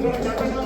Gracias.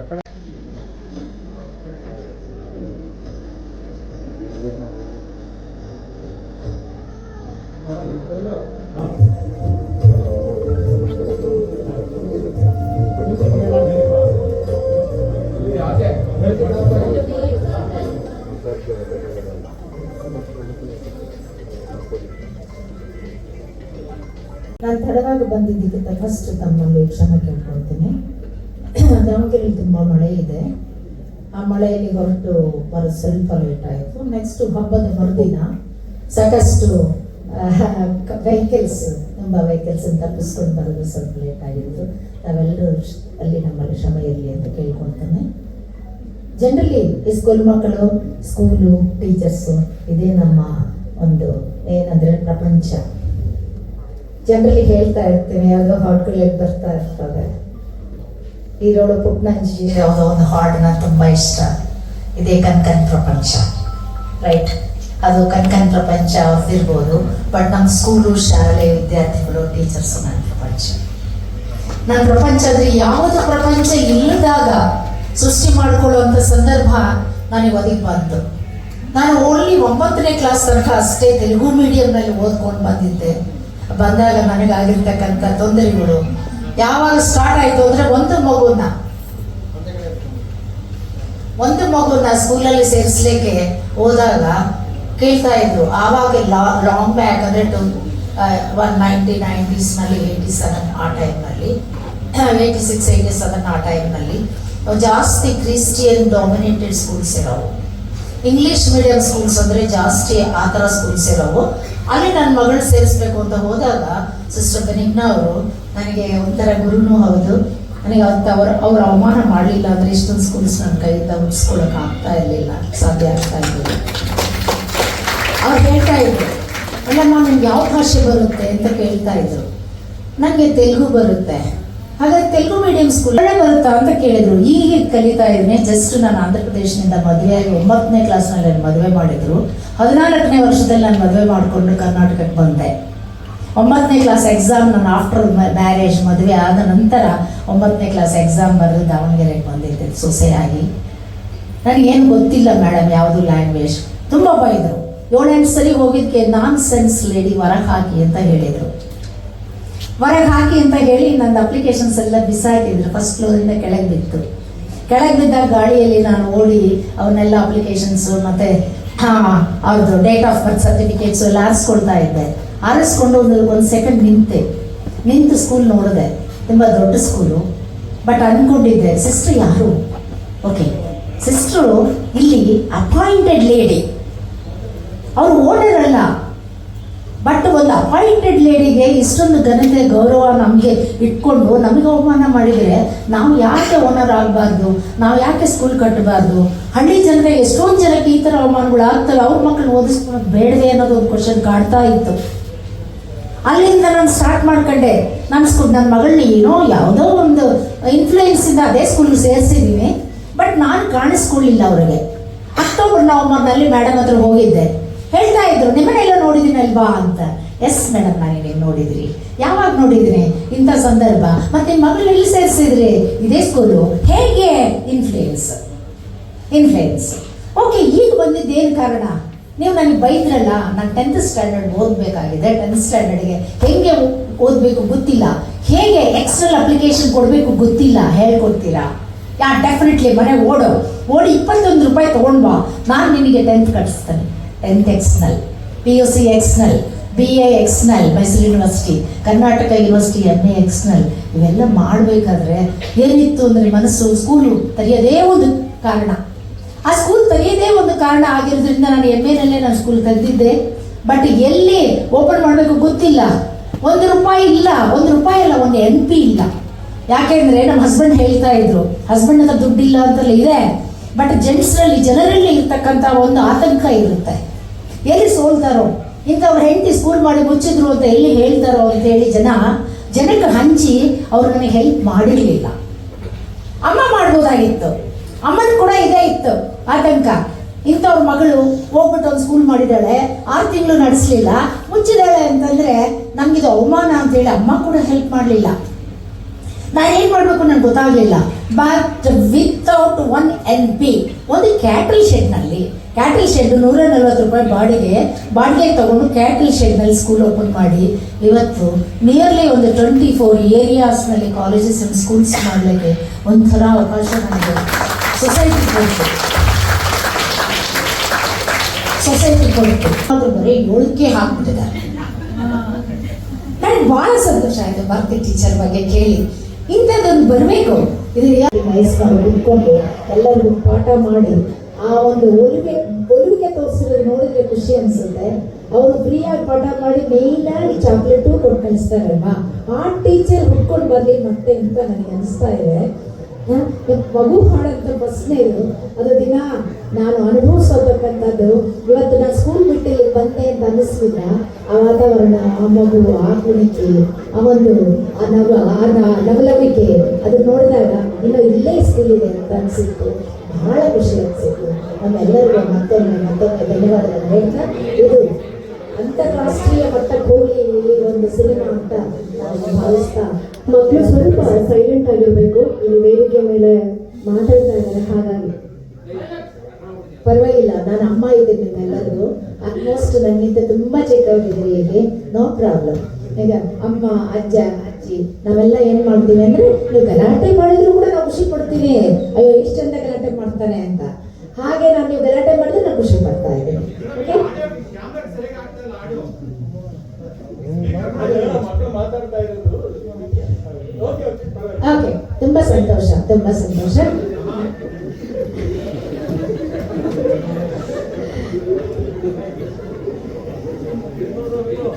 ನಾನು ತಡವಾಗಿ ಬಂದಿದ್ದಕ್ಕೆ ಫಸ್ಟ್ ತಮ್ಮಲ್ಲಿ ಕ್ಷಮೆ ಕೇಳ್ಕೊಳ್ತೀನಿ. ದಾವಣಗೆರೆಯಲ್ಲಿ ತುಂಬ ಮಳೆ ಇದೆ. ಆ ಮಳೆಯಲ್ಲಿ ಹೊರಟು ಬರೋ ಸ್ವಲ್ಪ ಲೇಟ್ ಆಯಿತು. ನೆಕ್ಸ್ಟ್ ಹಬ್ಬದ ಮರುದಿನ ಸಾಕಷ್ಟು ವೆಹಿಕಲ್ಸ್ ತುಂಬ ವೆಹಿಕಲ್ಸ್ ತಪ್ಪಿಸ್ಕೊಂಡು ಬರೋದು ಸ್ವಲ್ಪ ಲೇಟ್ ಆಗಿತ್ತು. ನಾವೆಲ್ಲರೂ ಅಲ್ಲಿ ನಮ್ಮಲ್ಲಿ ಶ್ರಮ ಇರಲಿ ಅಂತ ಕೇಳ್ಕೊಳ್ತೇನೆ. ಜನರಲಿ ಈ ಸ್ಕೂಲ್ ಮಕ್ಕಳು ಸ್ಕೂಲು ಟೀಚರ್ಸು ಇದೇ ನಮ್ಮ ಒಂದು ಏನಂದ್ರೆ ಪ್ರಪಂಚ. ಜನರಲಿ ಹೇಳ್ತಾ ಇರ್ತೀನಿ, ಯಾವುದೋ ಹಾಡುಗಳಿಗೆ ಬರ್ತಾ ಇರ್ತದೆ ಈರೋಳು ಪುಟ್ನಂಜಿ ಯಾವುದೋ ಒಂದು ಹಾಡನ್ನ ತುಂಬ ಇಷ್ಟ. ಇದೇ ಕನ್ಕನ್ ಪ್ರಪಂಚ ರೈಟ್ ಅದು ಕನ್ಕನ್ ಪ್ರಪಂಚ ಅವ್ರದ್ದಿರ್ಬೋದು ಬಟ್ ನಮ್ಮ ಸ್ಕೂಲು ಶಾಲೆ, ವಿದ್ಯಾರ್ಥಿಗಳು ಟೀಚರ್ಸ್ ನನ್ನ ಪ್ರಪಂಚ. ನನ್ನ ಪ್ರಪಂಚ ಅಂದ್ರೆ ಯಾವುದು ಪ್ರಪಂಚ ಇಲ್ಲದಾಗ ಸೃಷ್ಟಿ ಮಾಡ್ಕೊಳ್ಳುವಂಥ ಸಂದರ್ಭ ನನಗೆ ಒದಗಿ ಬಂತು. ನಾನು ಓನ್ಲಿ ಒಂಬತ್ತನೇ ಕ್ಲಾಸ್ ತನಕ ಅಷ್ಟೇ ತೆಲುಗು ಮೀಡಿಯಂನಲ್ಲಿ ಓದ್ಕೊಂಡು ಬಂದಿದ್ದೆ. ಬಂದಾಗ ನನಗಾಗಿರ್ತಕ್ಕಂಥ ತೊಂದರೆಗಳು. ಯಾವಾಗ ಸ್ಟಾರ್ಟ್ ಆಯಿತು ಅಂದರೆ ಒಂದು ಮಗುನ. ಒಂದು ಮಗುನ ಸ್ಕೂಲಲ್ಲಿ ಸೇರಿಸ್ಲಿಕ್ಕೆ ಹೋದಾಗ ಕೇಳ್ತಾ ಇದ್ರು, ಆವಾಗ ಲಾಂಗ್ ಬ್ಯಾಕ್ ಅಂದರೆ ಟು ಒನ್ ನೈಂಟಿ ನೈಂಟೀಸ್ನಲ್ಲಿ ಏಯ್ಟಿ ಸೆವೆನ್ ಆ ಟೈಮ್ನಲ್ಲಿ ಏಯ್ಟಿ ಸಿಕ್ಸ್ ಏಯ್ಟಿ ಸೆವೆನ್ ಆ ಟೈಮ್ನಲ್ಲಿ ಜಾಸ್ತಿ ಕ್ರಿಶ್ಚಿಯನ್ ಡಾಮಿನೇಟೆಡ್ ಸ್ಕೂಲ್ಸ್ ಇರೋವು. ಇಂಗ್ಲಿಷ್ ಮೀಡಿಯಂ ಸ್ಕೂಲ್ಸ್ ಅಂದರೆ ಜಾಸ್ತಿ ಆ ಥರ ಸ್ಕೂಲ್ಸ್ ಇರೋವು. ಅಲ್ಲಿ ನನ್ನ ಮಗಳು ಸೇರಿಸ್ಬೇಕು ಅಂತ ಹೋದಾಗ ಸಿಸ್ಟರ್ ಬೆನಿಗ್ನ ಅವರು ನನಗೆ ಒಂಥರ ಗುರುನೂ ಹೌದು. ನನಗೆ ಅಂತ ಅವರು ಅವ್ರು ಅವಮಾನ ಮಾಡಲಿಲ್ಲ ಅಂದರೆ ಇಷ್ಟೊಂದು ಸ್ಕೂಲ್ಸ್ ನನ್ನ ಕೈಯಿಂದ ಉಳಿಸ್ಕೊಳ್ಳೋಕೆ ಆಗ್ತಾ ಇರಲಿಲ್ಲ. ಸಾಧ್ಯ ಆಗ್ತಾ ಇರಲಿಲ್ಲ. ಅವ್ರು ಹೇಳ್ತಾ ಇದ್ರು, ಅಲ್ಲಮ್ಮ, ನಿಮ್ಗೆ ಯಾವ ಭಾಷೆ ಬರುತ್ತೆ? ಅಂತ ಕೇಳ್ತಾ ಇದ್ರು. ನನಗೆ ತೆಲುಗು ಬರುತ್ತೆ. ಹಾಗಾದ್ರೆ ತೆಲುಗು ಮೀಡಿಯಂ ಸ್ಕೂಲ್ ಬರುತ್ತಾ ಅಂತ ಕೇಳಿದ್ರು. ಈಗ ಕಲಿತಾ ಇದ್ದೀನಿ. ಜಸ್ಟ್ ನಾನು ಆಂಧ್ರ ಪ್ರದೇಶದಿಂದ ಮದುವೆಯಾಗಿ ಒಂಬತ್ತನೇ ಕ್ಲಾಸ್ನಲ್ಲಿ ನಾನು ಮದುವೆ ಮಾಡಿದ್ರು. ಹದಿನಾಲ್ಕನೇ ವರ್ಷದಲ್ಲಿ ನಾನು ಮದುವೆ ಮಾಡಿಕೊಂಡು ಕರ್ನಾಟಕಕ್ಕೆ ಬಂದೆ. ಒಂಬತ್ತನೇ ಕ್ಲಾಸ್ ಎಕ್ಸಾಮ್ ನಾನು ಆಫ್ಟರ್ ಮ್ಯಾರೇಜ್ ಮದುವೆ ಆದ ನಂತರ ಒಂಬತ್ತನೇ ಕ್ಲಾಸ್ ಎಕ್ಸಾಮ್ ಬರೆದು ದಾವಣಗೆರೆಗೆ ಬಂದಿದ್ದೆ. ಸೊಸೆಯಾಗಿ ನನಗೇನು ಗೊತ್ತಿಲ್ಲ ಮೇಡಮ್ ಯಾವುದು ಲ್ಯಾಂಗ್ವೇಜ್ ತುಂಬ ಬೈದರು ಏಳೆಂಟು ಸರಿ ಹೋಗಿದ್ದಕ್ಕೆ ನಾನ್ ಸೆನ್ಸ್ ಲೇಡಿ ಹೊರಗೆ ಹಾಕಿ ಅಂತ ಹೇಳಿದರು. ಹೊರಗೆ ಹಾಕಿ ಅಂತ ಹೇಳಿ ನನ್ನ ಅಪ್ಲಿಕೇಶನ್ಸ್ ಎಲ್ಲ ಬಿಸಾಕಿದ್ರು ಫಸ್ಟ್ ಫ್ಲೋರಿಂದ ಕೆಳಗೆ ಬಿತ್ತು. ಕೆಳಗೆ ಬಿದ್ದಾಗ ಗಾಳಿಯಲ್ಲಿ ನಾನು ಓಡಿ ಅವನ್ನೆಲ್ಲ ಅಪ್ಲಿಕೇಶನ್ಸು ಮತ್ತು, ಹಾಂ ಅವ್ರದ್ದು ಡೇಟ್ ಆಫ್ ಬರ್ತ್ ಸರ್ಟಿಫಿಕೇಟ್ಸು ಎಲ್ಲ ಆರಿಸ್ಕೊಳ್ತಾ ಇದ್ದೆ. ಆರಿಸ್ಕೊಂಡು ಒಂದು ಒಂದು ಸೆಕೆಂಡ್ ನಿಂತೆ. ನಿಂತು ಸ್ಕೂಲ್ ನೋಡಿದೆ. ತುಂಬ ದೊಡ್ಡ ಸ್ಕೂಲು ಬಟ್ ಅಂದ್ಕೊಂಡಿದ್ದೆ ಸಿಸ್ಟರ್ ಯಾರು? ಓಕೆ ಸಿಸ್ಟ್ರು ಇಲ್ಲಿ ಅಪಾಯಿಂಟೆಡ್ ಲೇಡಿ ಅವರು ಓನರ್ ಅಲ್ಲ ಬಟ್ ಒಂದು ಅಪಾಯಿಂಟೆಡ್ ಲೇಡಿಗೆ ಇಷ್ಟೊಂದು ಘನತೆ, ಗೌರವ ನಮಗೆ ಇಟ್ಕೊಂಡು ನಮಗೆ ಅವಮಾನ ಮಾಡಿದರೆ ನಾವು ಯಾಕೆ ಓನರ್ ಆಗಬಾರ್ದು? ನಾವು ಯಾಕೆ ಸ್ಕೂಲ್ ಕಟ್ಟಬಾರ್ದು ಹಳ್ಳಿ ಜನರಿಗೆ ಎಷ್ಟೊಂದು ಜನಕ್ಕೆ ಈ ಥರ ಅವಮಾನಗಳು ಆಗ್ತವೆ? ಅವ್ರ ಮಕ್ಕಳು ಓದಿಸ್ಕೊಳಕ್ಕೆ ಬೇಡದೆ ಅನ್ನೋದು ಒಂದು ಕ್ವಶನ್ ಕಾಡ್ತಾ ಇತ್ತು. ಅಲ್ಲಿಂದ ನಾನು ಸ್ಟಾರ್ಟ್ ಮಾಡ್ಕೊಂಡೆ. ನನ್ನ ಸ್ಕೂಲ್ ನನ್ನ ಮಗಳನ್ನ ಏನೋ ಯಾವುದೋ ಒಂದು ಇನ್ಫ್ಲೂಯೆನ್ಸಿಂದ ಅದೇ ಸ್ಕೂಲ್ ಸೇರಿಸಿದ್ದೀನಿ ಬಟ್ ನಾನು ಕಾಣಿಸ್ಕೊಳ್ಳಿಲ್ಲ ಅವರಿಗೆ. ಅಕ್ಟೋಬರ್ ನವಂಬರ್ನಲ್ಲಿ ಮೇಡಮ್ ಹತ್ರ ಹೋಗಿದ್ದೆ. ಹೇಳ್ತಾ ಇದ್ರು ನಿಮ್ಮನ್ನೆಲ್ಲ ನೋಡಿದ್ದೀನಿ ಅಲ್ವಾ ಅಂತ. ಎಸ್ ಮೇಡಮ್ ನಾನು ನೀವು ನೋಡಿದ್ರಿ. ಯಾವಾಗ ನೋಡಿದ್ರಿ? ಇಂಥ ಸಂದರ್ಭ. ಮತ್ತೆ ನಿಮ್ಮ ಮಗಳು ಎಲ್ಲಿ ಸೇರಿಸಿದ್ರಿ? ಇದೇ ಸ್ಕೂಲು ಹೇಗೆ? ಇನ್ಫ್ಲೂಯೆನ್ಸ್ ಇನ್ಫ್ಲೂಯೆನ್ಸ್ ಓಕೆ ಈಗ ಬಂದಿದ್ದೇನು ಕಾರಣ? ನೀವು ನನಗೆ ಬೈದ್ರಲ್ಲ, ನಾನು ಟೆಂತ್ ಸ್ಟ್ಯಾಂಡರ್ಡ್ ಓದಬೇಕಾಗಿದೆ. ಟೆಂತ್ ಸ್ಟ್ಯಾಂಡರ್ಡ್ಗೆ ಹೆಂಗೆ ಓದಬೇಕು ಗೊತ್ತಿಲ್ಲ. ಹೇಗೆ ಎಕ್ಸ್ಟ್ರಲ್ ಅಪ್ಲಿಕೇಶನ್ ಕೊಡಬೇಕು ಗೊತ್ತಿಲ್ಲ. ಹೇಳ್ಕೊಡ್ತೀರಾ? ಯಾ ಡೆಫಿನೆಟ್ಲಿ ಮನೆ ಓಡೋ. ಓಡಿ ಇಪ್ಪತ್ತೊಂದು ರೂಪಾಯಿ ತೊಗೊಂಡ್ಬಾ ನಾನು ನಿನಗೆ tenth ಕಟ್ಟಿಸ್ತೇನೆ tenth external P U C external B A external Mysuru university Karnataka university M A external ಇವೆಲ್ಲ ಮಾಡಬೇಕಾದ್ರೆ ಏನಿತ್ತು ಅಂದರೆ ಮನಸ್ಸು ಸ್ಕೂಲು ತೆರೆಯೋದೇ ಒಂದು ಕಾರಣ. ಆ ಸ್ಕೂಲ್ ತೆರೆಯೋದೇ ಒಂದು ಕಾರಣ ಆಗಿರೋದ್ರಿಂದ ನಾನು ಎಂ ಎನಲ್ಲೇ ನಾನು ಸ್ಕೂಲ್ ತೆಗೆದಿದ್ದೆ. ಬಟ್ ಎಲ್ಲಿ ಓಪನ್ ಮಾಡಬೇಕು ಗೊತ್ತಿಲ್ಲ. ಒಂದು ರೂಪಾಯಿ ಇಲ್ಲ, ಒಂದು ರೂಪಾಯಿ ಇಲ್ಲ ಒಂದು ಎನ್ ಪಿ ಇಲ್ಲ. ಯಾಕೆಂದ್ರೆ ನಮ್ಮ ಹಸ್ಬೆಂಡ್ ಹೇಳ್ತಾ ಇದ್ರು ಹಸ್ಬೆಂಡ್ ಹತ್ರ ದುಡ್ಡಿಲ್ಲ ಅಂತಲೇ ಇದೆ. ಬಟ್ ಜೆಂಟ್ಸ್ನಲ್ಲಿ ಜನರಲ್ಲಿ ಇರ್ತಕ್ಕಂಥ ಒಂದು ಆತಂಕ ಇರುತ್ತೆ. ಎಲ್ಲಿ ಸೋಲ್ತಾರೋ? ಇಂಥವ್ರ ಹೆಂಡತಿ ಸ್ಕೂಲ್ ಮಾಡಿ ಮುಚ್ಚಿದ್ರು ಅಂತ ಎಲ್ಲಿ ಹೇಳ್ತಾರೋ ಅಂತ ಹೇಳಿ ಜನ, ಜನಕ್ಕೆ ಹಂಚಿ ಅವ್ರು ನನಗೆ ಹೆಲ್ಪ್ ಮಾಡಿರಲಿಲ್ಲ. ಅಮ್ಮ ಮಾಡ್ಬೋದಾಗಿತ್ತು. ಅಮ್ಮನ ಕೂಡ ಇದೇ ಇತ್ತು ಆತಂಕ. ಇಂಥವ್ರ ಮಗಳು ಹೋಗ್ಬಿಟ್ಟು ಒಂದು ಸ್ಕೂಲ್ ಮಾಡಿದ್ದಾಳೆ, ಆರು ತಿಂಗಳು ನಡೆಸಲಿಲ್ಲ. ಮುಚ್ಚಿದಾಳೆ ಅಂತಂದ್ರೆ ನಮಗಿದು ಅವಮಾನ ಅಂತೇಳಿ ಅಮ್ಮ ಕೂಡ ಹೆಲ್ಪ್ ಮಾಡಲಿಲ್ಲ. ನಾನು ಏನು ಮಾಡಬೇಕು ನನಗೆ ಗೊತ್ತಾಗಲಿಲ್ಲ. But without one N P ಒಂದು ಕ್ಯಾಟಲ್ ಶೆಡ್ನಲ್ಲಿ ಕ್ಯಾಟಲ್ ಶೆಡ್ ನೂರ ನಲ್ವತ್ತು ರೂಪಾಯಿ ಬಾಡಿಗೆ. ಬಾಡಿಗೆ ತಗೊಂಡು ಕ್ಯಾಟಲ್ ಶೆಡ್ನಲ್ಲಿ ಸ್ಕೂಲ್ ಓಪನ್ ಮಾಡಿ. ಇವತ್ತು ನಿಯರ್ಲಿ ಒಂದು ಟ್ವೆಂಟಿ ಫೋರ್ ಏರಿಯಾಸ್ನಲ್ಲಿ ಕಾಲೇಜಸ್ ಅಂಡ್ ಸ್ಕೂಲ್ಸ್ ಮಾಡಲಿಕ್ಕೆ ಒಂಥರ ಅವಕಾಶ ನನಗೆ ಸೊಸೈಟಿ ಕೊಡ್ತು ಸೊಸೈಟಿ ಕೊಡ್ತು ಅದು ಬರೀ ಒಳಕೆ ಹಾಕ್ಬಿಟ್ಟಿದ್ದಾರೆ ನನಗೆ ಬಹಳ ಸಂತೋಷ ಆಯ್ತು ಭಾರತಿ ಟೀಚರ್ ಬಗ್ಗೆ ಕೇಳಿ. ಇಂಥದ್ದೊಂದು ಬರಬೇಕು. ಇದು ವಯಸ್ಸಿನವ್ರು ಕುತ್ಕೊಂಡು ಎಲ್ಲರಿಗೂ ಪಾಠ ಮಾಡಿ ಆ ಒಂದು ಒಲಿಗೆ ಒಲಿವಿಗೆ ತೋರಿಸಿರೋದು ನೋಡಿದ್ರೆ ಖುಷಿ ಅನ್ಸುತ್ತೆ. ಅವರು ಫ್ರೀಯಾಗಿ ಪಾಠ ಮಾಡಿ ಮೇಯ್ನಾಗಿ ಚಾಕ್ಲೇಟು ಕೊಟ್ಟು ಕಳಿಸ್ತಾರಲ್ವಾ? ಆ ಟೀಚರ್ ಹುಡ್ಕೊಂಡು ಬರಲಿ ಮತ್ತೆ ಅಂತ ನನಗೆ ಅನಿಸ್ತಾ ಇದೆ. ಮಗು ಹಾಡಂತ ಬಸ್ನೇ ಇದು. ಅದು ದಿನ ನಾನು ಅನುಭವಿಸೋತಕ್ಕಂಥದ್ದು. ಇವತ್ತು ನಾನು ಸ್ಕೂಲ್ ಬಿಟ್ಟು ಇಲ್ಲಿ ಬಂದೆ ಅಂತ ಅನ್ನಿಸ್ಲಿಲ್ಲ ಆ ವಾತಾವರಣ, ಆ ಮಗು, ಆ ಕುಣಿಕೆ, ಆ ಒಂದು ಆ ನವ, ಆ ನವಲವಿಕೆ ಅದು ನೋಡಿದಾಗ ಇನ್ನೂ ಇಲ್ಲೇ ಸ್ಕೂಲ್ ಇದೆ ಅಂತ ಅನಿಸಿತ್ತು. ಬಹಳ ಖುಷಿ ಅನಿಸಿತ್ತು. ನಮ್ಮೆಲ್ಲರಿಗೂ ಮತ್ತೊಮ್ಮೆ ಮತ್ತೊಮ್ಮೆ ಧನ್ಯವಾದಗಳು ಹೇಳ್ತಾ ಇದು ಅಂತಾರಾಷ್ಟ್ರೀಯ ಮಟ್ಟಕ್ಕೆ ಹೋಗಿ ಇಲ್ಲಿ ಒಂದು ಸಿನಿಮಾ ಅಂತ ನಾನು ಭಾವಿಸ್ತಾ ಮಕ್ಕಳು ಸ್ವಲ್ಪ ಸೈಲೆಂಟ್ ಆಗಿರ್ಬೇಕು. ಇಲ್ಲಿ ವೇದಿಕೆ ಮೇಲೆ ಮಾತಾಡ್ತಾ ಇದ್ದಾರೆ ಹಾಗಾಗಿ. ಪರವಾಗಿಲ್ಲ ನಾನು ಅಮ್ಮ ಇದ್ದೀನಿ ನಿಮ್ಮೆಲ್ಲರಿಗೂ ಆಲ್ಮೋಸ್ಟ್ ನನ್ನಿಂದ ತುಂಬ ಚಿಕ್ಕವರಿದ್ದೀರಿ ಇಲ್ಲಿ ನೋ ಪ್ರಾಬ್ಲಮ್ ಈಗ ಅಮ್ಮ ಅಜ್ಜ ಅಜ್ಜಿ ನಾವೆಲ್ಲ ಏನು ಮಾಡ್ತೀವಿ ಅಂದ್ರೆ ನೀವು ಗಲಾಟೆ ಮಾಡಿದ್ರು ಕೂಡ ನಾವು ಖುಷಿ ಪಡ್ತೀನಿ ಅಯ್ಯೋ ಇಷ್ಟಂತ ಮಾಡ್ತಾನೆ ಅಂತ. ಹಾಗೆ ನಾನು ನೀವು ಗಲಾಟೆ ಮಾಡಿದ್ರೆ ನಾನು ಖುಷಿ ಪಡ್ತಾ ಇದ್ದೀನಿ ಓಕೆ ತುಂಬಾ ಸಂತೋಷ ತುಂಬಾ ಸಂತೋಷ.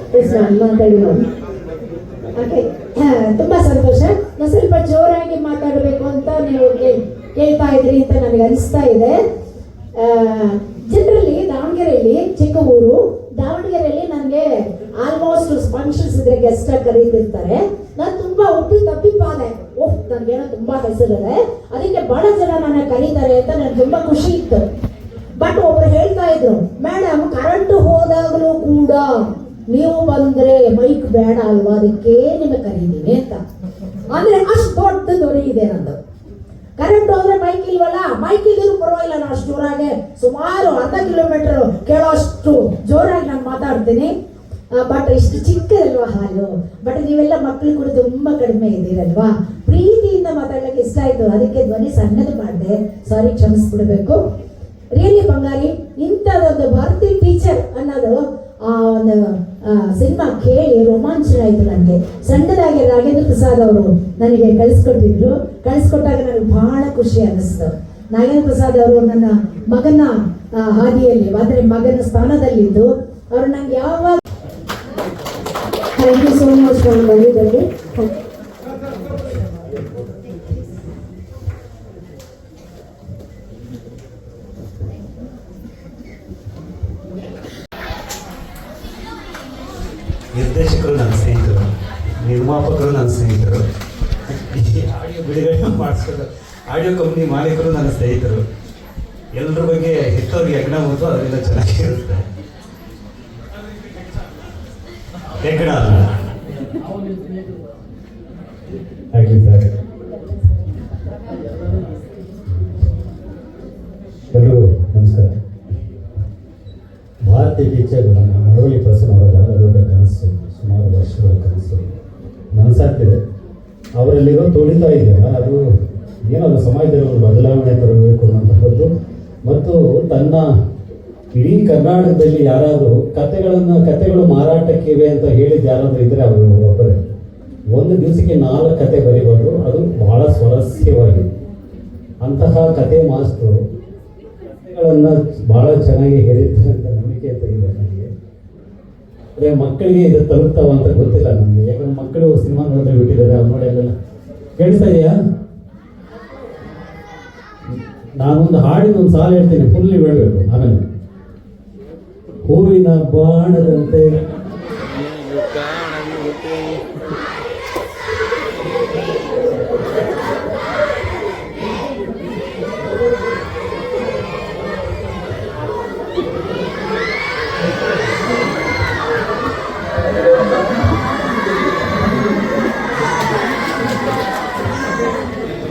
ಪ್ಲೀಸ್ ನಾನು ಮಾತಾಡಿ ನೋಡಿ ಓಕೆ ತುಂಬಾ ಸಂತೋಷ ನಾನು ಸ್ವಲ್ಪ ಜೋರಾಗಿ ಮಾತಾಡಬೇಕು ಅಂತ ನೀವು ಕೇಳ್- ಕೇಳ್ತಾ ಇದ್ರಿ ಅಂತ ನನಗೆ ಅನಿಸ್ತಾ ಇದೆ. ಜನರಲ್ಲಿ, ದಾವಣಗೆರೆಯಲ್ಲಿ ಚಿಕ್ಕ ಊರು ದಾವಣಗೆರೆಯಲ್ಲಿ ನನಗೆ ಆಲ್ಮೋಸ್ಟ್ ಫಂಕ್ಷನ್ಸ್ ಇದ್ರೆ ಗೆಸ್ಟ್ ಆಗಿ ಕರೀತಿರ್ತಾರೆ. ನಾನು ತುಂಬಾ ಒಪ್ಪಿ ತಪ್ಪಿಪಾದೆ. ಓಹ್, ನನಗೇನೋ ತುಂಬಾ ಹೆಸರಿದೆ. ಅದಕ್ಕೆ ಬಹಳ ಜನ ನನ್ನ ಕರೀತಾರೆ ಅಂತ ನನಗೆ ತುಂಬಾ ಖುಷಿ ಇತ್ತು. ಬಟ್ ಒಬ್ರು ಹೇಳ್ತಾ ಇದ್ರು ಮೇಡಮ್ ಕರೆಂಟ್ ಹೋದಾಗಲೂ ಕೂಡ ನೀವು ಬಂದ್ರೆ ಮೈಕ್ ಬೇಡ ಅಲ್ವಾ? ಅದಕ್ಕೆ ನಿಮಗೆ ಕರೀತೀನಿ ಅಂತ. ಅಂದ್ರೆ ಅಷ್ಟು ದೊಡ್ಡ ದೊರೆ ಇದೆ ನಂದು. ಕರೆಂಟ್ ಹೋದ್ರೆ ಬೈಕ್ ಇಲ್ವಲ್ಲ? ಬೈಕ್ ಇಲ್ದಿದ್ರು ಪರವಾಗಿಲ್ಲ, ನಾನು ಅಷ್ಟು ಜೋರಾಗಿ ಸುಮಾರು ಅರ್ಧ ಕಿಲೋಮೀಟರ್ ಕೇಳೋಷ್ಟು ಜೋರಾಗಿ ನಾನು ಮಾತಾಡ್ತೀನಿ. ಬಟ್ ಇಷ್ಟು ಚಿಕ್ಕದಲ್ವಾ ಹಾಲು? ಬಟ್ ನೀವೆಲ್ಲ ಮಕ್ಕಳು ಕೂಡ ತುಂಬಾ ಕಡಿಮೆ ಇದ್ದೀರಲ್ವಾ? ಪ್ರೀತಿಯಿಂದ ಮಾತಾಡ್ಲಿಕ್ಕೆ ಇಷ್ಟ ಆಯ್ತು. ಅದಕ್ಕೆ ಧ್ವನಿ ಸಣ್ಣದು ಮಾಡಿದೆ. ಸಾರಿ ಕ್ಷಮಿಸ್ಬಿಡ್ಬೇಕು. ರಿಯಲಿ ಬಂಗಾರಿ ಇಂಥದೊಂದು ಭಾರತೀಯ ಟೀಚರ್ ಅನ್ನೋದು, ಆ, ಒಂದು ಸಿನಿಮಾ ಕೇಳಿ ರೋಮಾಂಚನ ಆಯಿತು ನನಗೆ. ಸಣ್ಣದಾಗಿ ರಾಘೇಂದ್ರ ಪ್ರಸಾದ್ ಅವರು ನನಗೆ ಕಳಿಸ್ಕೊಟ್ಟಿದ್ರು ಕಳಿಸ್ಕೊಟ್ಟಾಗ ನನಗೆ ಬಹಳ ಖುಷಿ ಅನ್ನಿಸ್ತು. ನಾಗೇಂದ್ರ ಪ್ರಸಾದ್ ಅವರು ನನ್ನ ಮಗನ ಹಾದಿಯಲ್ಲಿ, ಅಂದರೆ ಮಗನ ಸ್ಥಾನದಲ್ಲಿದ್ದು, ಅವರು ನಂಗೆ ಯಾವಾಗ thank you so much for ನನ್ನ ಸ್ನೇಹಿತರು. ಆಡಿಯೋ ಬಿಡುಗಡೆ ಮಾಡಿಸೋದು. ಆಡಿಯೋ ಕಂಪ್ನಿ ಮಾಲೀಕರು ನನ್ನ ಸ್ನೇಹಿತರು. ಎಲ್ಲರ ಬಗ್ಗೆ ಹೆತ್ತವ್ರಿಗೆ ಯಜ್ಞ ಮತ್ತು ಅದರಿಂದ ಚೆನ್ನಾಗಿರುತ್ತೆ. ಯಜ್ಞ ಅಲ್ಲ ಆಗಲಿ ಸರ್ ಎಲ್ಲರಿಗೂ ನಮಸ್ಕಾರ. ಭಾರತೀಯ ಟೀಚರ್ ನಮ್ಮ ಪ್ರಸನ್ನ ಅವರ ನನಸಾಗ್ತಿದೆ ಅವರಲ್ಲಿರೋ ತೊಳಿತಾ ಇದೆಯಲ್ಲ ಅದು ಏನೋ ಸಮಾಜದಲ್ಲಿ ಒಂದು ಬದಲಾವಣೆ ತರಬೇಕು ಅನ್ನೋಂಥದ್ದು ಮತ್ತು ತನ್ನ ಇಡೀ ಕರ್ನಾಟಕದಲ್ಲಿ ಯಾರಾದರೂ ಕತೆಗಳನ್ನು, ಕತೆಗಳು ಮಾರಾಟಕ್ಕಿವೆ ಅಂತ ಹೇಳಿದ ಯಾರಾದರೂ ಇದ್ದರೆ ಅವರು ಒಬ್ಬರೇ. ಒಂದು ದಿವಸಕ್ಕೆ ನಾಲ್ಕು ಕತೆ ಬರೀಬಾರ್ದು. ಅದು ಬಹಳ ಸ್ವರಸ್ಯವಾಗಿದೆ. ಅಂತಹ ಕತೆ ಮಾಸ್ತು ಕತೆಗಳನ್ನು ಬಹಳ ಚೆನ್ನಾಗಿ ಹೇಳಿದ್ದಾರೆ ಅಂತ ನಂಬಿಕೆ ಅಂತ ಇದೆ. ನನಗೆ ಅದೇ ಮಕ್ಕಳಿಗೆ ಇದು ತಲುಪ್ತಾವ ಅಂತ ಗೊತ್ತಿಲ್ಲ ನನಗೆ ಯಾಕಂದ್ರೆ ಮಕ್ಕಳು ಸಿನಿಮಾ ನೋಡಿದ್ರೆ ಬಿಟ್ಟಿದ್ದಾರೆ ಅವ್ರು ನೋಡಿ ಅಲ್ಲೆಲ್ಲ. ಕೇಳಿಸ್ತಾ ಇದೆಯಾ? ನಾನೊಂದು ಹಾಡಿನ ಒಂದು ಸಾಲ ಹೇಳ್ತೀನಿ ಫುಲ್ ನೀವು ಹೇಳ್ಬೇಕು, ಆಮೇಲೆ. ಹೂವಿನ ಬಾಣದಂತೆ.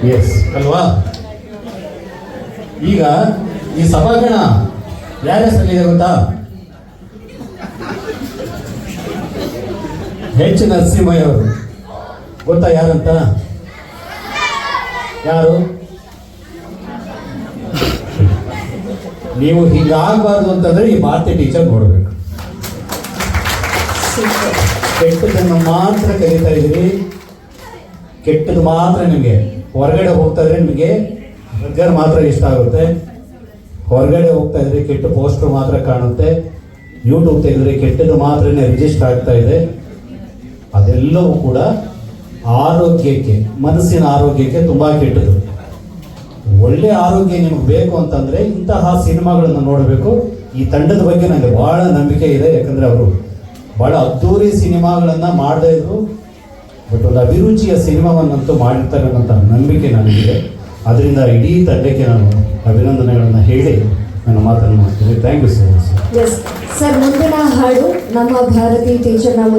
ಎಸ್ ಅಲ್ವಾ? ಈಗ ಈ ಸಭಾಗಣ ಯಾರ ಹೆಸರಲ್ಲಿದೆ ಗೊತ್ತಾ? ಹೆಚ್ ನರಸಿಂಹಯ್ಯ ಅವರು ಗೊತ್ತಾ ಯಾರಂತ? ಯಾರು? ನೀವು ಹೀಗಾಗಬಾರ್ದು ಅಂತಂದ್ರೆ ಈ ಭಾರತೀಯ ಟೀಚರ್ ನೋಡಬೇಕು. ಕೆಟ್ಟದನ್ನು ಮಾತ್ರ ಕಲಿತಾ ಇದ್ದೀರಿ. ಕೆಟ್ಟದ್ದು ಮಾತ್ರ ನಿಮಗೆ. ಹೊರಗಡೆ ಹೋಗ್ತಾ ಇದ್ರೆ ನಿಮಗೆ ಬರ್ಗರ್ ಮಾತ್ರ ಇಷ್ಟ ಆಗುತ್ತೆ. ಹೊರಗಡೆ ಹೋಗ್ತಾ ಇದ್ರೆ ಕೆಟ್ಟ ಪೋಸ್ಟರ್ ಮಾತ್ರ ಕಾಣುತ್ತೆ. ಯೂಟ್ಯೂಬ್ ತೆಗೆದ್ರೆ ಕೆಟ್ಟದ್ದು ಮಾತ್ರ ರಿಜಿಸ್ಟರ್ ಆಗ್ತಾ ಇದೆ. ಅದೆಲ್ಲವೂ ಕೂಡ ಆರೋಗ್ಯಕ್ಕೆ, ಮನಸ್ಸಿನ ಆರೋಗ್ಯಕ್ಕೆ ತುಂಬಾ ಕೆಟ್ಟದು ಒಳ್ಳೆ ಆರೋಗ್ಯ ನಿಮಗೆ ಬೇಕು ಅಂತಂದ್ರೆ ಇಂತಹ ಸಿನಿಮಾಗಳನ್ನು ನೋಡಬೇಕು. ಈ ತಂಡದ ಬಗ್ಗೆ ನನಗೆ ಬಹಳ ನಂಬಿಕೆ ಇದೆ. ಯಾಕಂದ್ರೆ ಅವರು ಬಹಳ ಅದ್ದೂರಿ ಸಿನಿಮಾಗಳನ್ನ ಮಾಡದೇ ಇದ್ರು. ಬಟ್ ಒಂದು ಅಭಿರುಚಿಯ ಸಿನಿಮಾವನ್ನಂತೂ ಮಾಡಿರ್ತಕ್ಕಂಥ ನಂಬಿಕೆ ನನಗಿದೆ. ಅದರಿಂದ ಇಡೀ ತಂಡಕ್ಕೆ ನಾನು ಅಭಿನಂದನೆಗಳನ್ನು ಹೇಳಿ ನನ್ನ ಮಾತನ್ನು ಮಾಡ್ತೀನಿ. Thank you sir much sir ಮುಂದಿನ ಹಾಡು ನಮ್ಮ ಭಾರತೀಯ ಟೀಚರ್ ನಾವು